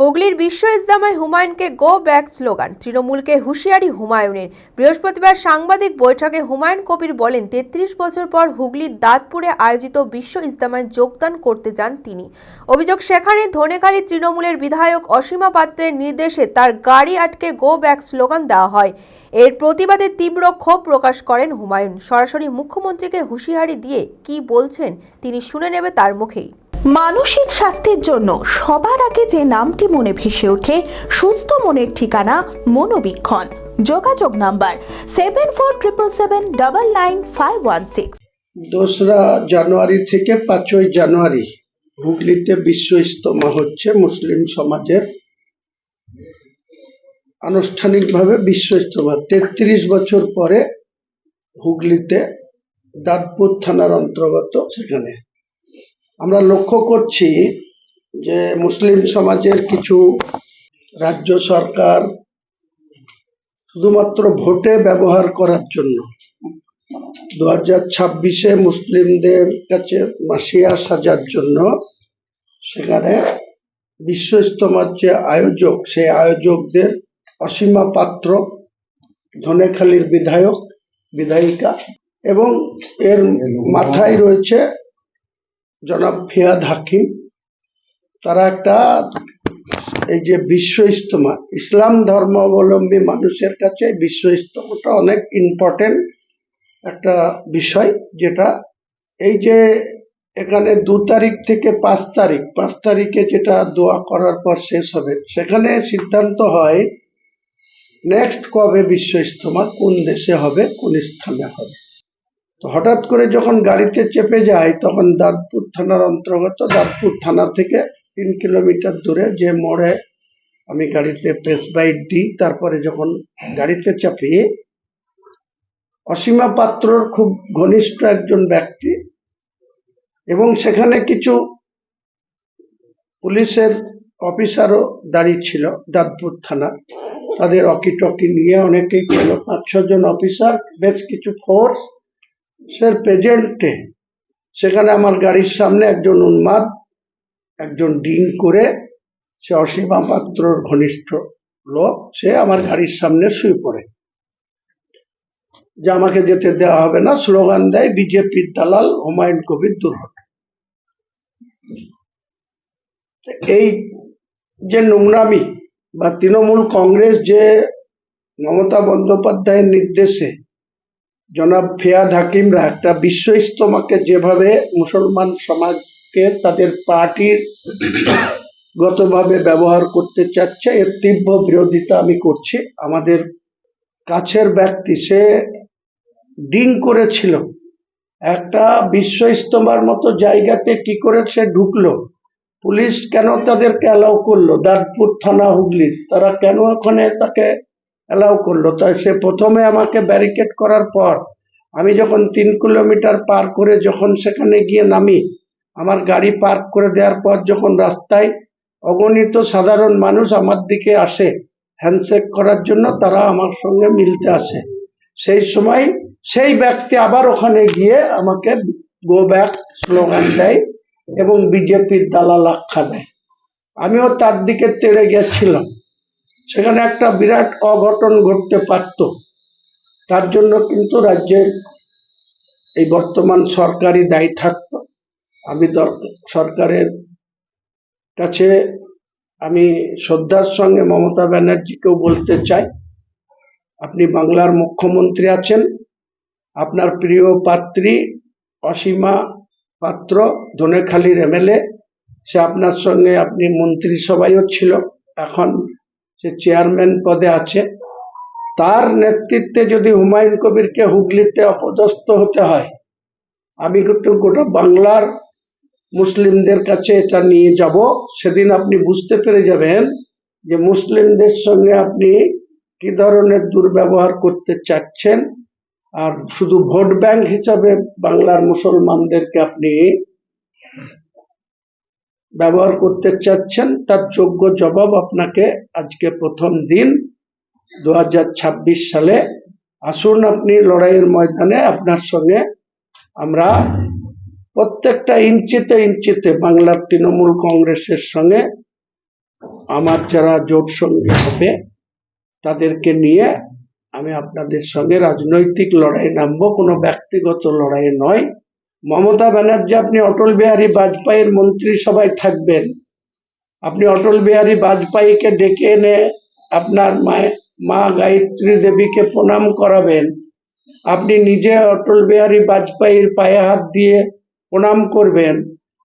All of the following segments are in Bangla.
হুগলির বিশ্ব ইজদামায় হুমায়ুনকে গো ব্যাক স্লোগান। তৃণমূলকে হুঁশিয়ারি হুমায়ুনের। বৃহস্পতিবার সাংবাদিক বৈঠকে হুমায়ুন কবির বলেন, তেত্রিশ বছর পর হুগলির দাঁতপুরে আয়োজিত বিশ্ব ইজদামায় যোগদান করতে যান তিনি। অভিযোগ, সেখানে ধনেখালী তৃণমূলের বিধায়ক অসীমা পাত্রের নির্দেশে তার গাড়ি আটকে গো ব্যাক স্লোগান দেওয়া হয়। এর প্রতিবাদে তীব্র ক্ষোভ প্রকাশ করেন হুমায়ুন। সরাসরি মুখ্যমন্ত্রীকে হুঁশিয়ারি দিয়ে কি বলছেন তিনি শুনে নেবে তার মুখেই। মানসিক স্বাস্থ্যের জন্য সবার আগে যে নামটি মনে ভেসে ওঠে, সুস্থ মনের ঠিকানা মনোবীক্ষণ। যোগাযোগ number seven four triple seven double nine five one six দোসরা জানুয়ারি থেকে পাঁচই জানুয়ারি হুগলিতে বিশ্ব ইস্তমা হচ্ছে মুসলিম সমাজের আনুষ্ঠানিকভাবে বিশ্ব ইস্তমা তেত্রিশ বছর পরে হুগলিতে দাঁতপুর থানার অন্তর্গত সেখানে। আমরা লক্ষ্য করছি যে মুসলিম সমাজের কিছু রাজ্য সরকার শুধুমাত্র ভোটে ব্যবহার করার জন্য দু হাজার ছাব্বিশে মুসলিমদের কাছে মাসিয়া সাজার জন্য সেখানে বিশ্ব ইস্তমার যে আয়োজক, সেই আয়োজকদের অসীমা পাত্র, ধনেখালির বিধায়ক, বিধায়িকা এবং এর মাথায় রয়েছে জনাব ফিয়াদ হাকিম, তারা একটা এই যে বিশ্ব ইস্তমা ইসলাম ধর্মাবলম্বী মানুষের কাছে বিশ্ব ইস্তমাটা অনেক ইম্পর্টেন্ট একটা বিষয় যেটা এই যে এখানে দু তারিখ থেকে পাঁচ তারিখ, পাঁচ তারিখে যেটা দোয়া করার পর শেষ হবে, সেখানে সিদ্ধান্ত হয় নেক্সট কবে বিশ্ব ইস্তমা কোন দেশে হবে, কোন স্থানে হবে। তো হঠাৎ করে যখন গাড়িতে চেপে যায়, তখন দাঁতপুর থানার অন্তর্গত, দাঁতপুর থানা থেকে তিন কিলোমিটার দূরে যে মোড়ে আমি গাড়িতে প্রেস বাইট দিই, তারপরে যখন গাড়িতে চাপি, অসীমা পাত্রর খুব ঘনিষ্ঠ একজন ব্যক্তি এবং সেখানে কিছু পুলিশের অফিসারও দাঁড়িয়ে ছিল দাঁতপুর থানা। তাদের অকি টকি নিয়ে অনেকেই ছিল পাঁচ ছজন অফিসার, বেশ কিছু ফোর্স সে প্রেজেন্টে। সেখানে আমার গাড়ির সামনে একজন উন্মাদ, একজন ডিন করে সে অসীমা পাত্রর ঘনিষ্ঠ লোক, সে আমার গাড়ির সামনে শুয়ে পড়ে। যে আমাকে যেতে দেওয়া হবে না, স্লোগান দেয়, বিজেপির দালাল হুমায়ুন কবির দুর্ঘট এই যে নোংরামি বা তৃণমূল কংগ্রেস যে মমতা বন্দ্যোপাধ্যায়ের নির্দেশে জনাব ফিয়াদ হাকিমরা একটা বিশ্ব ইস্তমাকে যেভাবে মুসলমান সমাজকে তাদের পার্টির গতভাবে ব্যবহার করতে চাচ্ছে, এর তীব্র বিরোধিতা আমি করছি। আমাদের কাছের ব্যক্তি সে ডিং করেছিল। একটা বিশ্ব ইস্তমার মতো জায়গাতে কি করে সে ঢুকলো? পুলিশ কেন তাদেরকে অ্যালাউ করল? দাঁতপুর থানা হুগলির। তারা কেন ওখানে তাকে অ্যালাউ করল। তাই সে প্রথমে আমাকে ব্যারিকেড করার পর আমি যখন তিন কিলোমিটার পার করে যখন সেখানে গিয়ে নামি, আমার গাড়ি পার্ক করে দেওয়ার পর যখন রাস্তায় অগণিত সাধারণ মানুষ আমার দিকে আসে হ্যান্ডশেক করার জন্য, তারা আমার সঙ্গে মিলতে আসে। সেই সময় সেই ব্যক্তি আবার ওখানে গিয়ে আমাকে গো ব্যাক স্লোগান দেয় এবং বিজেপির দালাল আখ্যা দেয়। আমিও তার দিকে তেড়ে গেছিলাম। সেখানে একটা বিরাট অঘটন ঘটতে পারত। তার জন্য কিন্তু রাজ্যের এই বর্তমান সরকারি দায়ী থাকত। আমি সরকারের কাছে আমি শ্রদ্ধার সঙ্গে মমতা ব্যানার্জিকেও বলতে চাই, আপনি বাংলার মুখ্যমন্ত্রী আছেন, আপনার প্রিয় পাত্রী অসীমা পাত্র, ধনেখালির এমএলএ, সে আপনার সঙ্গে আপনি মন্ত্রিসভায়ও ছিল, এখন সে চেয়ারম্যান পদে আছে। তার নেতৃত্বে যদি হুমায়ুন কবিরকে হুগলিতে অপদস্থ হতে হয়, আমি কিন্তু গোটা বাংলার মুসলিমদের কাছে এটা নিয়ে যাব। সেদিন আপনি বুঝতে পেরে যাবেন যে মুসলিমদের সঙ্গে আপনি কি ধরনের দুর্ব্যবহার করতে চাচ্ছেন। আর শুধু ভোট ব্যাংক হিসাবে বাংলার মুসলমানদেরকে আপনি ব্যবহার করতে চাচ্ছেন, তার যোগ্য জবাব আপনাকে আজকে প্রথম দিন দু হাজার ছাব্বিশ সালে। আসুন আপনি লড়াইয়ের ময়দানে, আপনার সঙ্গে আমরা প্রত্যেকটা ইঞ্চিতে ইঞ্চিতে বাংলার তৃণমূল কংগ্রেসের সঙ্গে আমার যারা জোট সঙ্গী হবে, তাদেরকে নিয়ে আমি আপনাদের সঙ্গে রাজনৈতিক লড়াই নামবো। কোনো ব্যক্তিগত লড়াই নয়। মমতা ব্যানার্জি, আপনি অটল বিহারী বাজপেয়ীর মন্ত্রিসভায় থাকবেন। আপনি অটল বিহারী বাজপেয়ীকে ডেকে এনে আপনার মা গায়ত্রী দেবীকে প্রণাম করাবেন। আপনি নিজে অটল বিহারী বাজপেয়ীর পায়ে হাত দিয়ে প্রণাম করবেন।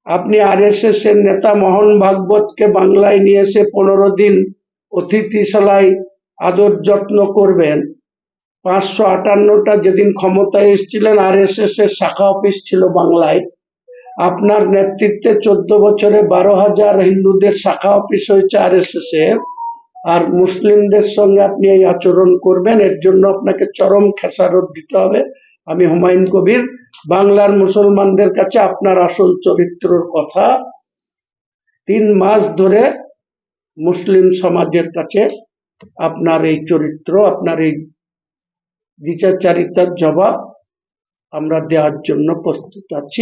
আপনি আরএসএস এর নেতা মোহন ভাগবতকে বাংলায় নিয়ে এসে পনেরো দিন অতিথিশালায় আদর যত্ন করবেন। পাঁচশো আটান্নটা যেদিন ক্ষমতায় এসেছিলেন আর এস এস এর শাখা অফিস ছিল বাংলায়। আপনার নেতৃত্বে চোদ্দ বছরে বারো হাজার হিন্দুদের শাখা অফিস হয়েছে আর এস এস এর। আর মুসলিমদের সঙ্গে আপনি এই আচরণ করবেন, এর জন্য আপনাকে চরম খেসারত দিতে হবে। আমি হুমায়ুন কবির, বাংলার মুসলমানদের কাছে আপনার আসল চরিত্রর কথা। তিন মাস ধরে মুসলিম সমাজের কাছে আপনার এই চরিত্র, আপনার এই দ্বিচারিতার জবাব আমরা দেওয়ার জন্য প্রস্তুত আছি।